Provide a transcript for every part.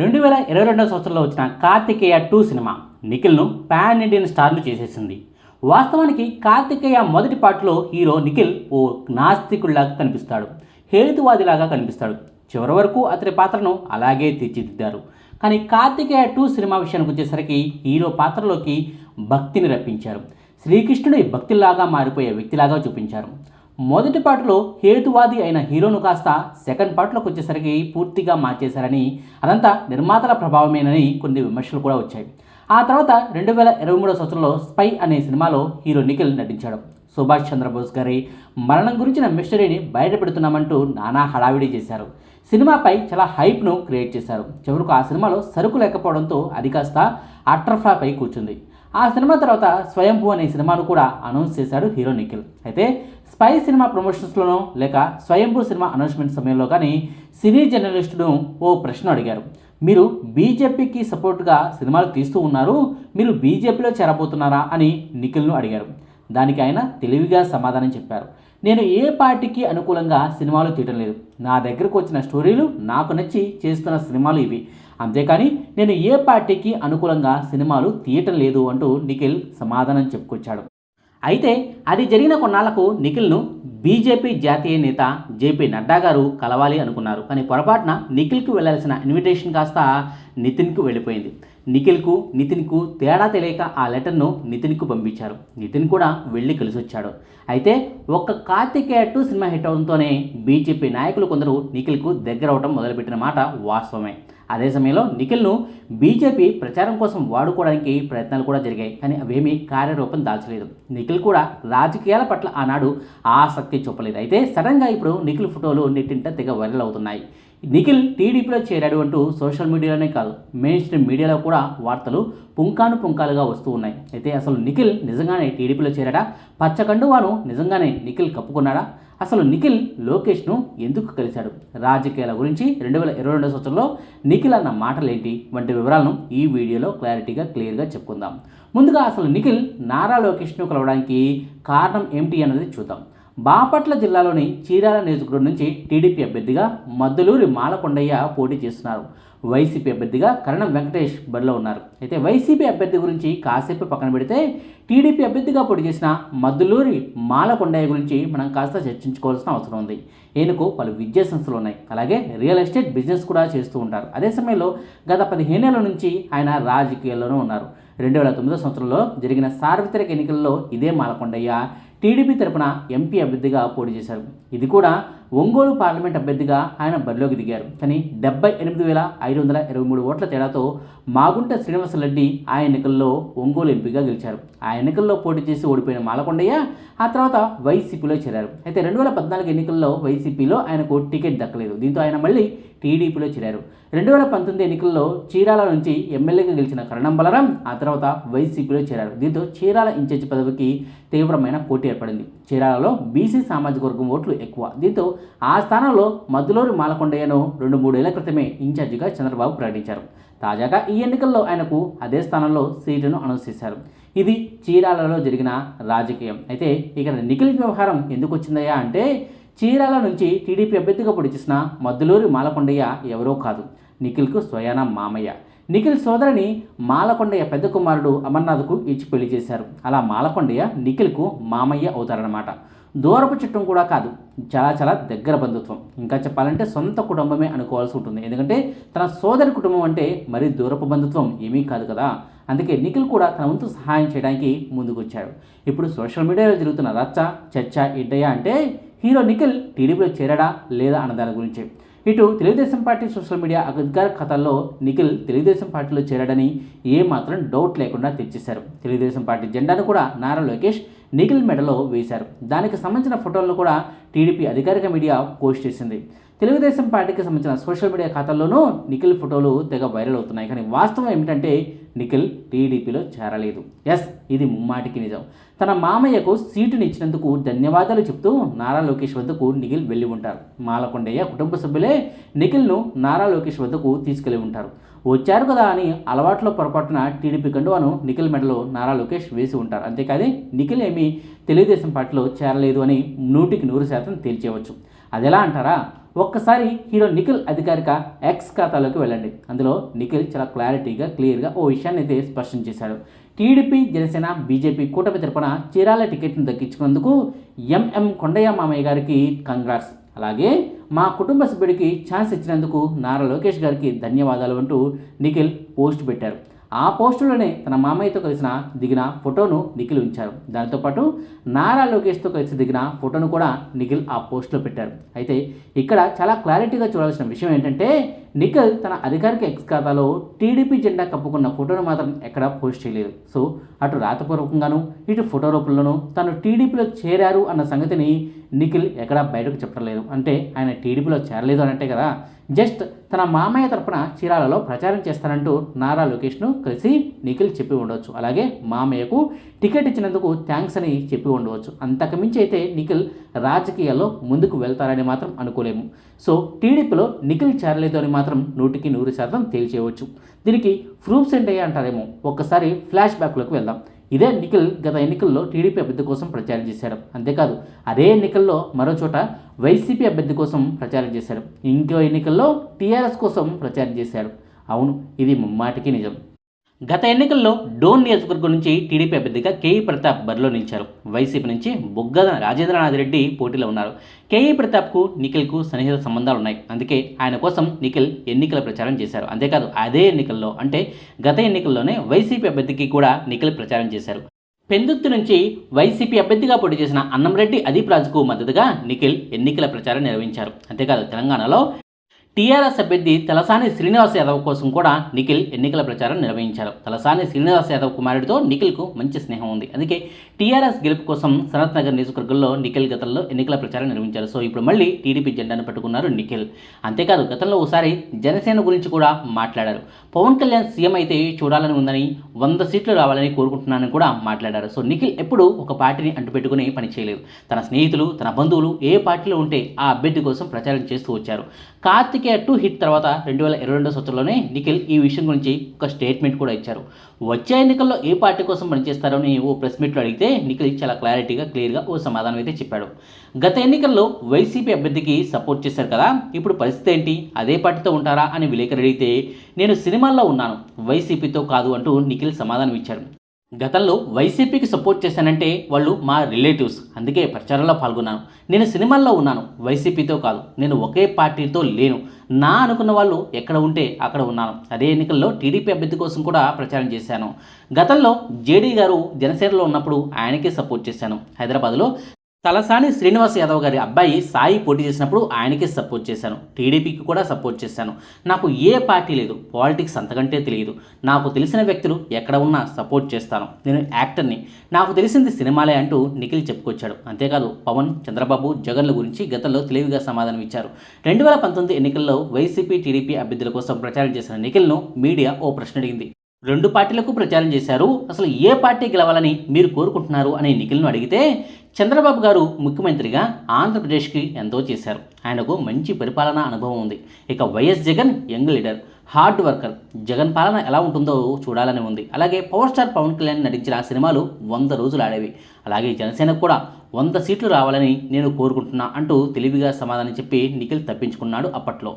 రెండు వేల ఇరవై రెండవ సంవత్సరంలో వచ్చిన కార్తికేయ టూ సినిమా నిఖిల్ను పాన్ ఇండియన్ స్టార్ను చేసేసింది. వాస్తవానికి కార్తికేయ మొదటి పాటలో హీరో నిఖిల్ ఓ నాస్తికుడిలాగా కనిపిస్తాడు. హేతువాదిలాగా కనిపిస్తాడు. చివరి వరకు అతని పాత్రను అలాగే తీర్చిదిద్దారు. కానీ కార్తికేయ టూ సినిమా విషయానికి వచ్చేసరికి హీరో పాత్రలోకి భక్తిని రప్పించారు. శ్రీకృష్ణుడి భక్తిలాగా మారిపోయే వ్యక్తిలాగా చూపించారు. మొదటి పాటలో హేతువాది అయిన హీరోను కాస్త సెకండ్ పార్ట్లోకి వచ్చేసరికి పూర్తిగా మార్చేశారని అదంతా నిర్మాతల ప్రభావమేనని కొన్ని విమర్శలు కూడా వచ్చాయి. ఆ తర్వాత రెండు వేల ఇరవై మూడో సంవత్సరంలో స్పై అనే సినిమాలో హీరో నిఖిల్ నటించాడు. సుభాష్ చంద్రబోస్ గారి మరణం గురించిన మిస్టరీని బయటపెడుతున్నామంటూ నానా హడావిడి చేశారు. సినిమాపై చాలా హైప్ను క్రియేట్ చేశారు. చివరకు ఆ సినిమాలో సరుకు లేకపోవడంతో అది కాస్త అట్రఫ్లాపై కూర్చుంది. ఆ సినిమా తర్వాత స్వయంభూ అనే సినిమాను కూడా అనౌన్స్ చేశాడు హీరో నిఖిల్. అయితే స్పై సినిమా ప్రమోషన్స్లోనో లేక స్వయంభూ సినిమా అనౌన్స్మెంట్ సమయంలో కానీ సినీ జర్నలిస్టును ఓ ప్రశ్న అడిగారు. మీరు బీజేపీకి సపోర్ట్గా సినిమాలు తీస్తూ ఉన్నారు మీరు బీజేపీలో చేరబోతున్నారా అని నిఖిల్ను అడిగారు. దానికి ఆయన తెలివిగా సమాధానం చెప్పారు. నేను ఏ పార్టీకి అనుకూలంగా సినిమాలు తీయటం లేదు. నా దగ్గరకు వచ్చిన స్టోరీలు నాకు నచ్చి చేస్తున్న సినిమాలు ఇవి. అంతేకాని నేను ఏ పార్టీకి అనుకూలంగా సినిమాలు తీయటం లేదు అంటూ నిఖిల్ సమాధానం చెప్పుకొచ్చాడు. అయితే అది జరిగిన కొన్నాళ్ళకు నిఖిల్ను బీజేపీ జాతీయ నేత జేపీ నడ్డా గారు కలవాలి అనుకున్నారు. కానీ పొరపాటున నిఖిల్కు వెళ్ళాల్సిన ఇన్విటేషన్ కాస్త నితిన్కు వెళ్ళిపోయింది. నిఖిల్కు నితిన్కు తేడా తెలియక ఆ లెటర్ను నితిన్కు పంపించారు. నితిన్ కూడా వెళ్ళి కలిసి వచ్చాడు అయితే ఒక్క కార్తికేయ టూ సినిమా హిట్ అవడంతోనే బీజేపీ నాయకులు కొందరు నిఖిల్కు దగ్గర అవడం మొదలుపెట్టిన మాట వాస్తవమే. అదే సమయంలో నిఖిల్ను బీజేపీ ప్రచారం కోసం వాడుకోవడానికి ప్రయత్నాలు కూడా జరిగాయి కానీ అవేమీ కార్యరూపం దాల్చలేదు. నిఖిల్ కూడా రాజకీయాల పట్ల ఆనాడు ఆసక్తి చూపలేదు. అయితే సడన్గా ఇప్పుడు నిఖిల్ ఫోటోలు నెట్టింట తెగ వైరల్ అవుతున్నాయి. నిఖిల్ టీడీపీలో చేరాడు అంటూ సోషల్ మీడియాలోనే కాదు మెయిన్ స్ట్రీమ్ మీడియాలో కూడా వార్తలు పుంకాను పుంకాలుగా వస్తూ ఉన్నాయి. అయితే అసలు నిఖిల్ నిజంగానే టీడీపీలో చేరాడా? పచ్చకండువాను నిజంగానే నిఖిల్ కప్పుకున్నాడా? అసలు నిఖిల్ లోకేష్ను ఎందుకు కలిశాడు? రాజకీయాల గురించి రెండు వేల ఇరవై రెండో సంవత్సరంలో నిఖిల్ అన్న మాటలేంటి? వంటి వివరాలను ఈ వీడియోలో క్లారిటీగా క్లియర్గా చెప్పుకుందాం. ముందుగా అసలు నిఖిల్ నారా లోకేష్ను కలవడానికి కారణం ఏమిటి అన్నది చూద్దాం. బాపట్ల జిల్లాలోని చీరాల నియోజకవర్గం నుంచి టీడీపీ అభ్యర్థిగా మద్దులూరి మాలకొండయ్య పోటీ చేస్తున్నారు. వైసీపీ అభ్యర్థిగా కరణం వెంకటేష్ బరిలో ఉన్నారు. అయితే వైసీపీ అభ్యర్థి గురించి కాసేపు పక్కన పెడితే టీడీపీ అభ్యర్థిగా పోటీ చేసిన మద్దులూరి మాలకొండయ్య గురించి మనం కాస్త చర్చించుకోవాల్సిన అవసరం ఉంది. ఈయనకు పలు విద్యా సంస్థలు ఉన్నాయి. అలాగే రియల్ ఎస్టేట్ బిజినెస్ కూడా చేస్తూ ఉంటారు. అదే సమయంలో గత పదిహేనేళ్ళ నుంచి ఆయన రాజకీయాల్లోనూ ఉన్నారు. రెండు వేల తొమ్మిదో సంవత్సరంలో జరిగిన సార్వత్రిక ఎన్నికల్లో ఇదే మాలకొండయ్య టీడీపీ తరపున ఎంపీ అభ్యర్థిగా పోటీ చేశారు. ఇది కూడా ఒంగోలు పార్లమెంట్ అభ్యర్థిగా ఆయన బరిలోకి దిగారు. కానీ డెబ్బై ఎనిమిది వేల ఐదు వందల ఇరవై మూడు ఓట్ల తేడాతో మాగుంట శ్రీనివాసరెడ్డి ఆ ఎన్నికల్లో ఒంగోలు ఎంపీగా గెలిచారు. ఆ ఎన్నికల్లో పోటీ చేసి ఓడిపోయిన మాలకొండయ్య ఆ తర్వాత వైసీపీలో చేరారు. అయితే రెండు వేల పద్నాలుగు ఎన్నికల్లో వైసీపీలో ఆయనకు టికెట్ దక్కలేదు. దీంతో ఆయన మళ్ళీ టీడీపీలో చేరారు. రెండు వేల పంతొమ్మిది ఎన్నికల్లో చీరాల నుంచి ఎమ్మెల్యేగా గెలిచిన కరణం బలరాం ఆ తర్వాత వైసీపీలో చేరారు. దీంతో చీరాల ఇన్ఛార్జి పదవికి తీవ్రమైన పోటీ ఏర్పడింది. చీరాలలో బీసీ సామాజిక వర్గం ఓట్లు ఎక్కువ. దీంతో ఆ స్థానంలో మద్దులూరి మాలకొండయ్యను రెండు మూడేళ్ళ క్రితమే ఇన్ఛార్జిగా చంద్రబాబు ప్రకటించారు. తాజాగా ఈ ఎన్నికల్లో ఆయనకు అదే స్థానంలో సీటును అనౌన్స్ చేశారు. ఇది చీరాలలో జరిగిన రాజకీయం. అయితే ఇక్కడ నిఖిల్ వ్యవహారం ఎందుకు వచ్చిందయ్యా అంటే చీరాల నుంచి టీడీపీ అభ్యర్థిగా పొడి చేసిన మద్దులూరి మాలకొండయ్య ఎవరో కాదు. నిఖిల్కు స్వయాన మామయ్య. నిఖిల్ సోదరిని మాలకొండయ్య పెద్ద కుమారుడు అమర్నాథ్కు ఇచ్చి పెళ్ళి చేశారు. అలా మాలకొండయ్య నిఖిల్కు మామయ్య అవుతారన్నమాట. దూరపు చుట్టం కూడా కాదు. చాలా చాలా దగ్గర బంధుత్వం. ఇంకా చెప్పాలంటే సొంత కుటుంబమే అనుకోవాల్సి ఉంటుంది. ఎందుకంటే తన సోదరి కుటుంబం అంటే మరీ దూరపు బంధుత్వం ఏమీ కాదు కదా. అందుకే నిఖిల్ కూడా తన వంతు సహాయం చేయడానికి ముందుకొచ్చాడు. ఇప్పుడు సోషల్ మీడియాలో జరుగుతున్న రచ్చ చర్చ ఏంటయ్యా అంటే హీరో నిఖిల్ టీడీపీలో చేరాడా లేదా అన్న దాని గురించి. ఇటు తెలుగుదేశం పార్టీ సోషల్ మీడియా అధికార కథల్లో నిఖిల్ తెలుగుదేశం పార్టీలో చేరాడని ఏమాత్రం డౌట్ లేకుండా తెచ్చేశారు. తెలుగుదేశం పార్టీ జెండాను కూడా నారా లోకేష్ నిఖిల్ మెడలో వేశారు. దానికి సంబంధించిన ఫోటోలను కూడా టీడీపీ అధికారిక మీడియా పోస్ట్ చేసింది. తెలుగుదేశం పార్టీకి సంబంధించిన సోషల్ మీడియా ఖాతాల్లోనూ నిఖిల్ ఫోటోలు తెగ వైరల్ అవుతున్నాయి. కానీ వాస్తవం ఏమిటంటే నిఖిల్ టీడీపీలో చేరలేదు. ఎస్ ఇది ముమ్మాటికి నిజం. తన మామయ్యకు సీటుని ఇచ్చినందుకు ధన్యవాదాలు చెప్తూ నారా లోకేష్ వద్దకు నిఖిల్ వెళ్ళి ఉంటారు. మాలకొండయ్య కుటుంబ సభ్యులే నిఖిల్ను నారా లోకేష్ వద్దకు తీసుకెళ్ళి ఉంటారు. వచ్చారు కదా అని అలవాట్లో పొరపాటున టీడీపీ కండువాను నిఖిల్ మెడలో నారా లోకేష్ వేసి ఉంటారు. అంతేకాదు నిఖిల్ ఏమీ తెలుగుదేశం పార్టీలో చేరలేదు అని నూటికి నూరు శాతం తేల్చేయవచ్చు. ఎలా అంటారా? ఒక్కసారి హీరో నిఖిల్ అధికారిక ఎక్స్ ఖాతాలోకి వెళ్ళండి. అందులో నిఖిల్ చాలా క్లారిటీగా క్లియర్గా ఓ విషయాన్ని అయితే స్పష్టం చేశాడు. టీడీపీ జనసేన బీజేపీ కూటమి తరపున చీరాల టికెట్ను దక్కించుకున్నందుకు ఎంఎం కొండయ్య మామయ్య గారికి కంగ్రాట్స్ అలాగే మా కుటుంబ సభ్యుడికి ఛాన్స్ ఇచ్చినందుకు నారా లోకేష్ గారికి ధన్యవాదాలు అంటూ నిఖిల్ పోస్ట్ పెట్టారు. ఆ పోస్టులోనే తన మామయ్యతో కలిసిన దిగిన ఫోటోను నిఖిల్ ఉంచారు. దాంతోపాటు నారా లోకేష్తో కలిసి దిగిన ఫోటోను కూడా నిఖిల్ ఆ పోస్ట్లో పెట్టారు. అయితే ఇక్కడ చాలా క్లారిటీగా చూడాల్సిన విషయం ఏంటంటే నిఖిల్ తన అధికారిక ఎక్స్ ఖాతాలో టీడీపీ జెండా కప్పుకున్న ఫోటోను మాత్రం ఎక్కడా పోస్ట్ చేయలేదు. సో అటు రాతపూర్వకంగాను ఇటు ఫోటో రూపంలోనూ తను టీడీపీలో చేరారు అన్న సంగతిని నిఖిల్ ఎక్కడా బయటకు చెప్పలేదు అంటే ఆయన టీడీపీలో చేరలేదు అన్నట్టే కదా. జస్ట్ తన మామయ్య తరపున చీరాలలో ప్రచారం చేస్తానంటూ నారా లోకేష్ను కలిసి నిఖిల్ చెప్పి ఉండవచ్చు అలాగే మామయ్యకు టికెట్ ఇచ్చినందుకు థ్యాంక్స్ అని చెప్పి ఉండవచ్చు అంతకుమించి అయితే నిఖిల్ రాజకీయాల్లో ముందుకు వెళ్తారని మాత్రం అనుకోలేము. సో టీడీపీలో నిఖిల్ చేరలేదు అని మాత్రం మాత్రం నూటికి నూరు శాతం తేల్చేయవచ్చు. దీనికి ప్రూఫ్స్ ఏంటయ్యా అంటారేమో. ఒక్కసారి ఫ్లాష్ బ్యాక్లోకి వెళ్దాం. ఇదే నిఖిల్ గత ఎన్నికల్లో టీడీపీ అభ్యర్థి కోసం ప్రచారం చేశాడు. అంతేకాదు అదే ఎన్నికల్లో మరో చోట వైసీపీ అభ్యర్థి కోసం ప్రచారం చేశాడు. ఇంకో ఎన్నికల్లో టీఆర్ఎస్ కోసం ప్రచారం చేశాడు. అవును ఇది ముమ్మాటికి నిజం. గత ఎన్నికల్లో డోన్ నియోజకవర్గం నుంచి టీడీపీ అభ్యర్థిగా కేఈ ప్రతాప్ బరిలో నిలిచారు. వైసీపీ నుంచి బొగ్గద రాజేంద్రనాథ్ రెడ్డి పోటీలో ఉన్నారు. కేఈ ప్రతాప్కు నిఖిల్కు సన్నిహిత సంబంధాలు ఉన్నాయి. అందుకే ఆయన కోసం నిఖిల్ ఎన్నికల ప్రచారం చేశారు. అంతేకాదు అదే ఎన్నికల్లో అంటే గత ఎన్నికల్లోనే వైసీపీ అభ్యర్థికి కూడా నిఖిల్ ప్రచారం చేశారు. పెందుత్తు నుంచి వైసీపీ అభ్యర్థిగా పోటీ చేసిన అన్నంరెడ్డి అదీప్ రాజుకు మద్దతుగా నిఖిల్ ఎన్నికల ప్రచారం నిర్వహించారు. అంతేకాదు తెలంగాణలో టీఆర్ఎస్ అభ్యర్థి తలసాని శ్రీనివాస్ యాదవ్ కోసం కూడా నిఖిల్ ఎన్నికల ప్రచారం నిర్వహించారు. తలసాని శ్రీనివాస్ యాదవ్ కుమారుడితో నిఖిల్కు మంచి స్నేహం ఉంది. అందుకే టీఆర్ఎస్ గెలుపు కోసం సనత్ నగర్ నియోజకవర్గంలో నిఖిల్ గతంలో ఎన్నికల ప్రచారం నిర్వహించారు. సో ఇప్పుడు మళ్ళీ టీడీపీ జెండాను పట్టుకున్నారు నిఖిల్. అంతేకాదు గతంలో ఒకసారి జనసేన గురించి కూడా మాట్లాడారు. పవన్ కళ్యాణ్ సీఎం అయితే చూడాలని ఉందని వంద సీట్లు రావాలని కోరుకుంటున్నానని కూడా మాట్లాడారు. సో నిఖిల్ ఎప్పుడూ ఒక పార్టీని అంటుపెట్టుకుని పని చేయలేదు. తన స్నేహితులు తన బంధువులు ఏ పార్టీలో ఉంటే ఆ అభ్యర్థి కోసం ప్రచారం చేస్తూ వచ్చారు. కార్తికేయ టూ హిట్ తర్వాత రెండు వేల ఇరవై రెండో సంవత్సరంలోనే నిఖిల్ ఈ విషయం గురించి ఒక స్టేట్మెంట్ కూడా ఇచ్చారు. వచ్చే ఎన్నికల్లో ఏ పార్టీ కోసం పనిచేస్తారని ఓ ప్రెస్ మీట్లో అడిగితే నిఖిల్ చాలా క్లారిటీగా క్లియర్గా ఓ సమాధానం అయితే చెప్పాడు. గత ఎన్నికల్లో వైసీపీ అభ్యర్థికి సపోర్ట్ చేశారు కదా ఇప్పుడు పరిస్థితి ఏంటి? అదే పార్టీతో ఉంటారా అని విలేకరు అడిగితే నేను సినిమాల్లో ఉన్నాను వైసీపీతో కాదు అంటూ నిఖిల్ సమాధానం ఇచ్చారు. గతంలో వైసీపీకి సపోర్ట్ చేశానంటే వాళ్ళు మా రిలేటివ్స్. అందుకే ప్రచారంలో పాల్గొన్నాను. నేను సినిమాల్లో ఉన్నాను. వైసీపీతో కాదు. నేను ఒకే పార్టీతో లేను. నా అనుకున్న వాళ్ళు ఎక్కడ ఉంటే అక్కడ ఉన్నాను. అదే ఎన్నికల్లో టీడీపీ అభ్యర్థి కోసం కూడా ప్రచారం చేశాను. గతంలో జేడీ గారు జనసేనలో ఉన్నప్పుడు ఆయనకే సపోర్ట్ చేశాను. హైదరాబాద్లో తలసాని శ్రీనివాస్ యాదవ్ గారి అబ్బాయి సాయి పోటీ చేసినప్పుడు ఆయనకే సపోర్ట్ చేశాను. టీడీపీకి కూడా సపోర్ట్ చేశాను. నాకు ఏ పార్టీ లేదు. పాలిటిక్స్ అంతకంటే తెలియదు. నాకు తెలిసిన వ్యక్తులు ఎక్కడ ఉన్నా సపోర్ట్ చేస్తాను. నేను యాక్టర్ని నాకు తెలిసింది సినిమాలే అంటూ నిఖిల్ చెప్పుకొచ్చాడు. అంతేకాదు పవన్ చంద్రబాబు జగన్ల గురించి గతంలో తెలివిగా సమాధానం ఇచ్చారు. రెండు వేల పంతొమ్మిది ఎన్నికల్లో వైసీపీ టీడీపీ అభ్యర్థుల కోసం ప్రచారం చేసిన నిఖిల్ను మీడియా ఓ ప్రశ్న అడిగింది. రెండు పార్టీలకు ప్రచారం చేశారు. అసలు ఏ పార్టీ గెలవాలని మీరు కోరుకుంటున్నారు? అని నిఖిల్ను అడిగితే చంద్రబాబు గారు ముఖ్యమంత్రిగా ఆంధ్రప్రదేశ్కి ఎంతో చేశారు. ఆయనకు మంచి పరిపాలన అనుభవం ఉంది. ఇక YS Jagan young leader hard worker. Jagan పాలన ఎలా ఉంటుందో చూడాలని ఉంది. అలాగే పవర్ స్టార్ పవన్ కళ్యాణ్ నటించిన సినిమాలు వంద రోజులు ఆడేవి. అలాగే జనసేనకు కూడా వంద సీట్లు రావాలని నేను కోరుకుంటున్నా అంటూ తెలివిగా సమాధానం చెప్పి నిఖిల్ తప్పించుకున్నాడు అప్పట్లో.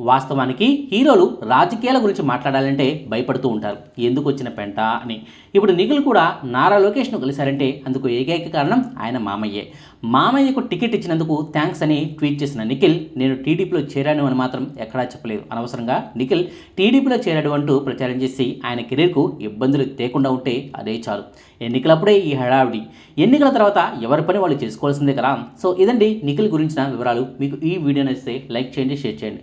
వాస్తవానికి హీరోలు రాజకీయాల గురించి మాట్లాడాలంటే భయపడుతూ ఉంటారు. ఎందుకు వచ్చిన పెంట అని. ఇప్పుడు నిఖిల్ కూడా నారా లోకేష్ను కలిశారంటే అందుకు ఏకైక కారణం ఆయన మామయ్యే. మామయ్యకు టికెట్ ఇచ్చినందుకు థ్యాంక్స్ అని ట్వీట్ చేసిన నిఖిల్ నేను టీడీపీలో చేరాను అని మాత్రం ఎక్కడా చెప్పలేదు. అనవసరంగా నిఖిల్ టీడీపీలో చేరాడు అంటూ ప్రచారం చేసి ఆయన కెరీర్కు ఇబ్బందులు తేకుండా ఉంటే అదే చాలు. ఎన్నికలప్పుడే ఈ హడావిడి. ఎన్నికల తర్వాత ఎవరి పని వాళ్ళు చేసుకోవాల్సిందే కదా. సో ఇదండి నిఖిల్ గురించిన వివరాలు. మీకు ఈ వీడియో నచ్చితే లైక్ చేయండి షేర్ చేయండి.